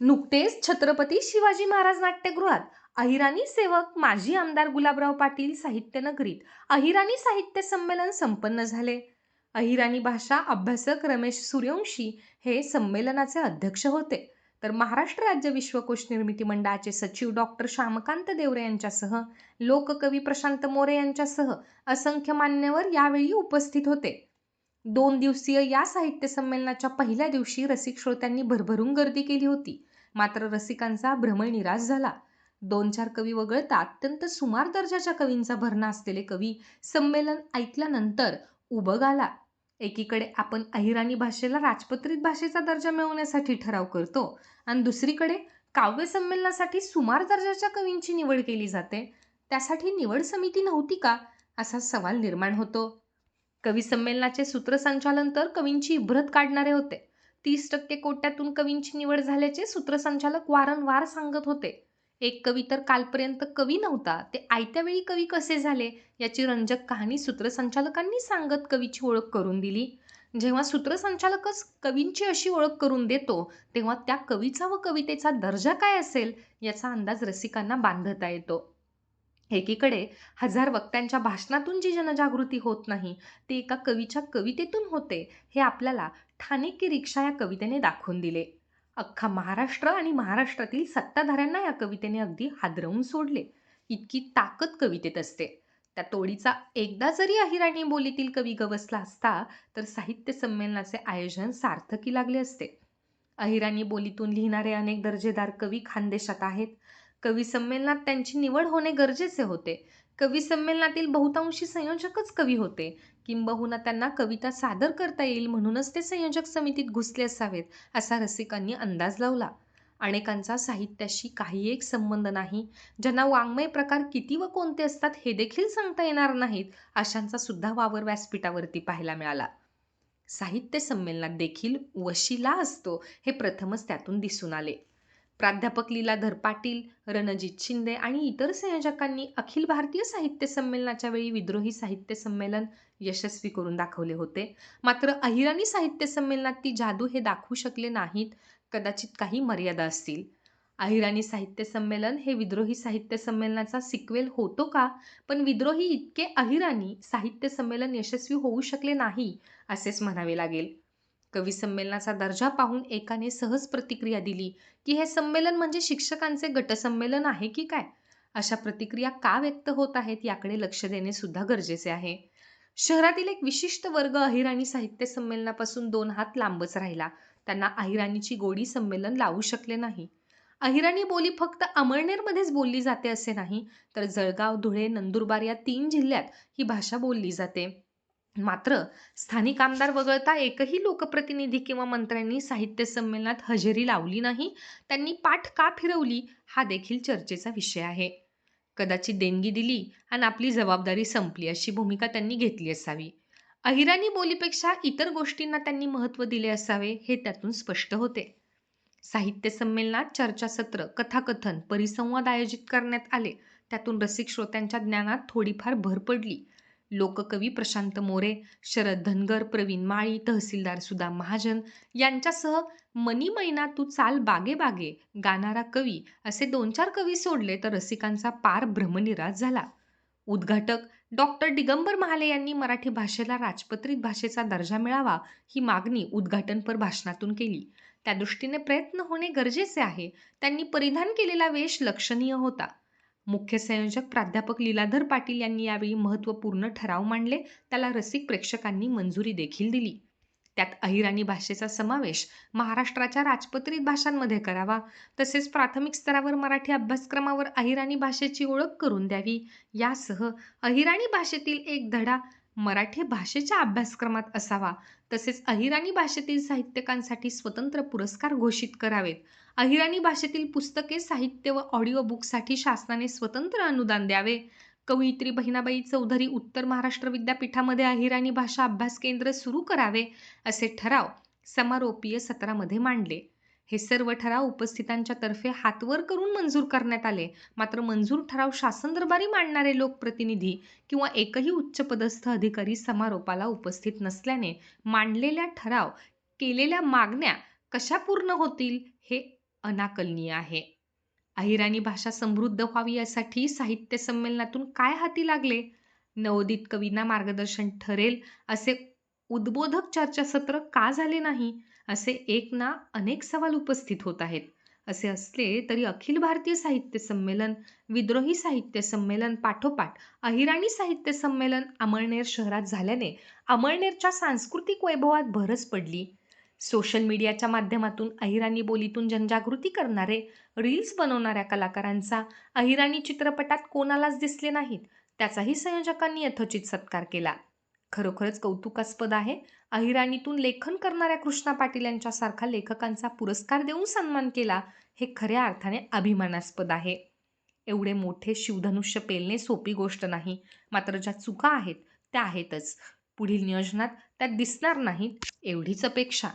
नुकतेच छत्रपती शिवाजी महाराज नाट्यगृहात अहिराणी सेवक माजी आमदार गुलाबराव पाटील साहित्य नगरीत अहिराणी साहित्य संमेलन संपन्न झाले. अहिराणी भाषा अभ्यासक रमेश सूर्यवंशी हे संमेलनाचे अध्यक्ष होते. तर महाराष्ट्र राज्य विश्वकोश निर्मिती मंडळाचे सचिव डॉक्टर श्यामकांत देवरे यांच्यासह लोककवी प्रशांत मोरे यांच्यासह असंख्य मान्यवर यावेळी उपस्थित होते. दोन दिवसीय या साहित्य संमेलनाच्या पहिल्या दिवशी रसिक श्रोत्यांनी भरभरून गर्दी केली होती. मात्र रसिकांचा भ्रमनिराश झाला. दोन चार कवी वगळता अत्यंत सुमार दर्जाच्या कवींचा भरणा असलेले कवी संमेलन ऐकल्यानंतर उबग आला. एकीकडे आपण अहिराणी भाषेला राजपत्रित भाषेचा दर्जा मिळवण्यासाठी ठराव करतो आणि दुसरीकडे काव्य संमेलनासाठी सुमार दर्जाच्या कवींची निवड केली जाते. त्यासाठी निवड समिती नव्हती का? असा सवाल निर्माण होतो. कवी संमेलनाचे सूत्रसंचालन तर कवींची इब्रत काढणारे होते. तीस टक्के कोट्यातून कवींची निवड झाल्याचे सूत्रसंचालक वारंवार सांगत होते. एक कवी तर कालपर्यंत कवी नव्हता ते आयत्या वेळी कवी कसे झाले याची रंजक कहाणी सूत्रसंचालकांनी सांगत कवीची ओळख करून दिली. जेव्हा सूत्रसंचालकच कवींची अशी ओळख करून देतो तेव्हा त्या कवीचा व कवितेचा दर्जा काय असेल याचा अंदाज रसिकांना बांधता येतो. एकीकडे हजार वक्त्यांच्या भाषणातून जी जनजागृती होत नाही ती एका कवीच्या कवितेतून होते हे आपल्याला ठाणे की रिक्षा या कवितेने दाखवून दिले. अख्खा महाराष्ट्र आणि महाराष्ट्रातील सत्ताधाऱ्यांना या कवितेने अगदी हादरवून सोडले. इतकी ताकद कवितेत असते. त्या तोडीचा एकदा जरी अहिराणी बोलीतील कवी गवसला असता तर साहित्य संमेलनाचे आयोजन सार्थकी लागले असते. अहिराणी बोलीतून लिहिणारे अनेक दर्जेदार कवी खानदेशात आहेत. कवी संमेलनात त्यांची निवड होणे गरजेचे होते. कवी संमेलनातील बहुतांशी संयोजकच कवी होते. किंबहुना त्यांना कविता सादर करता येईल म्हणूनच ते संयोजक समितीत घुसले असावेत असा रसिकांनी अंदाज लावला. अनेकांचा साहित्याशी काही एक संबंध नाही. ज्यांना वाङ्मय प्रकार किती व कोणते असतात हे देखील सांगता येणार नाहीत अशांचा सुद्धा वावर व्यासपीठावरती पाहायला मिळाला. साहित्य संमेलनात देखील वशिला असतो हे प्रथमच त्यातून दिसून आले. प्राध्यापक लीलाधर पाटील रणजित शिंदे आणि इतर संयोजकांनी अखिल भारतीय साहित्य संमेलनाच्या वेळी विद्रोही साहित्य संमेलन यशस्वी करून दाखवले होते. मात्र अहिराणी साहित्य संमेलनात ती जादू हे दाखवू शकले नाहीत कदाचित काही मर्यादा असतील. अहिराणी साहित्य संमेलन हे विद्रोही साहित्य संमेलनाचा सिक्वेल होतो का? पण विद्रोही इतके अहिराणी साहित्य संमेलन यशस्वी होऊ शकले नाही असेच म्हणावे लागेल. कवी संमेलनाचा दर्जा पाहून एकाने सहज प्रतिक्रिया दिली की हे संमेलन म्हणजे शिक्षकांचे गटसंमेलन आहे की काय? अशा प्रतिक्रिया का व्यक्त होत आहेत याकडे लक्ष देणे सुद्धा गरजेचे आहे. शहरातील एक विशिष्ट वर्ग अहिराणी साहित्य संमेलनापासून दोन हात लांबच राहिला. त्यांना अहिराणीची गोडी संमेलन लावू शकले नाही. अहिराणी बोली फक्त अमळनेरमध्येच बोलली जाते असे नाही तर जळगाव धुळे नंदुरबार या तीन जिल्ह्यात ही भाषा बोलली जाते. मात्र स्थानिक आमदार वगळता एकही लोकप्रतिनिधी किंवा मंत्र्यांनी साहित्य संमेलनात हजेरी लावली नाही त्यांनी पाठ का फिरवली हा देखील चर्चेचा विषय आहे. कदाचित देणगी दिली आणि आपली जबाबदारी संपली अशी भूमिका त्यांनी घेतली असावी. अहिराणी बोलीपेक्षा इतर गोष्टींना त्यांनी महत्त्व दिले असावे हे त्यातून स्पष्ट होते. साहित्य संमेलनात चर्चासत्र कथाकथन परिसंवाद आयोजित करण्यात आले त्यातून रसिक श्रोत्यांच्या ज्ञानात थोडीफार भर पडली. लोककवी प्रशांत मोरे शरद धनगर प्रवीण माळी तहसीलदार सुधा महाजन यांच्यासह मनी मैना तू चाल बागे बागे गाणारा कवी असे दोन चार कवी सोडले तर रसिकांचा पार भ्रमनिराश झाला. उद्घाटक डॉक्टर दिगंबर महाले यांनी मराठी भाषेला राजपत्रित भाषेचा दर्जा मिळावा ही मागणी उद्घाटनपर भाषणातून केली. त्या दृष्टीने प्रयत्न होणे गरजेचे आहे. त्यांनी परिधान केलेला वेश लक्षणीय होता. मुख्य संयोजक प्राध्यापक लीलाधर पाटील यांनी यावेळी महत्त्वपूर्ण ठराव मांडले. त्याला रसिक प्रेक्षकांनी मंजुरी देखील दिली. त्यात अहिराणी भाषेचा समावेश महाराष्ट्राच्या राजपत्रित भाषांमध्ये करावा. तसेच प्राथमिक स्तरावर मराठी अभ्यासक्रमावर अहिराणी भाषेची ओळख करून द्यावी. यासह अहिराणी भाषेतील एक धडा मराठी भाषेच्या अभ्यासक्रमात असावा. तसेच अहिराणी भाषेतील साहित्यकांसाठी स्वतंत्र पुरस्कार घोषित करावेत. अहिराणी भाषेतील पुस्तके साहित्य व ऑडिओ बुकसाठी शासनाने स्वतंत्र अनुदान द्यावे. कवयित्री बहिणाबाई चौधरी उत्तर महाराष्ट्र विद्यापीठामध्ये अहिराणी भाषा अभ्यास केंद्र सुरू करावे असे ठराव समारोपीय सत्रामध्ये मांडले. हे सर्व ठराव उपस्थितांच्या तर्फे हातवर करून मंजूर करण्यात आले. मात्र मंजूर ठराव शासन दरबारी मांडणारे लोकप्रतिनिधी किंवा एकही उच्चपदस्थ अधिकारी समारोपाला उपस्थित नसल्याने मांडलेल्या ठराव केलेल्या मागण्या कशा पूर्ण होतील हे अनाकलनीय आहे. अहिराणी भाषा समृद्ध व्हावी यासाठी साहित्य संमेलनातून काय हाती लागले? नवोदित कवींना मार्गदर्शन ठरेल असे उद्बोधक चर्चासत्र का झाले नाही? असे एक ना अनेक सवाल उपस्थित होत आहेत. असे असले तरी अखिल भारतीय साहित्य संमेलन विद्रोही साहित्य संमेलन पाठोपाठ अहिराणी साहित्य संमेलन अमळनेर शहरात झाल्याने अमळनेरच्या सांस्कृतिक वैभवात भरच पडली. सोशल मीडियाच्या माध्यमातून अहिराणी बोलीतून जनजागृती करणारे रील्स बनवणाऱ्या कलाकारांचा अहिराणी चित्रपटात कोणालाच दिसले नाहीत त्याचाही संयोजकांनी यथोचित सत्कार केला. खरोखरच कौतुकास्पद आहे. अहिराणीतून लेखन करणाऱ्या कृष्णा पाटील यांच्यासारखा लेखकांचा पुरस्कार देऊन सन्मान केला हे खऱ्या अर्थाने अभिमानास्पद आहे. एवढे मोठे शिवधनुष्य पेलणे सोपी गोष्ट नाही. मात्र ज्या चुका आहेत त्या आहेतच. पुढील नियोजनात त्या दिसणार नाहीत एवढीच अपेक्षा.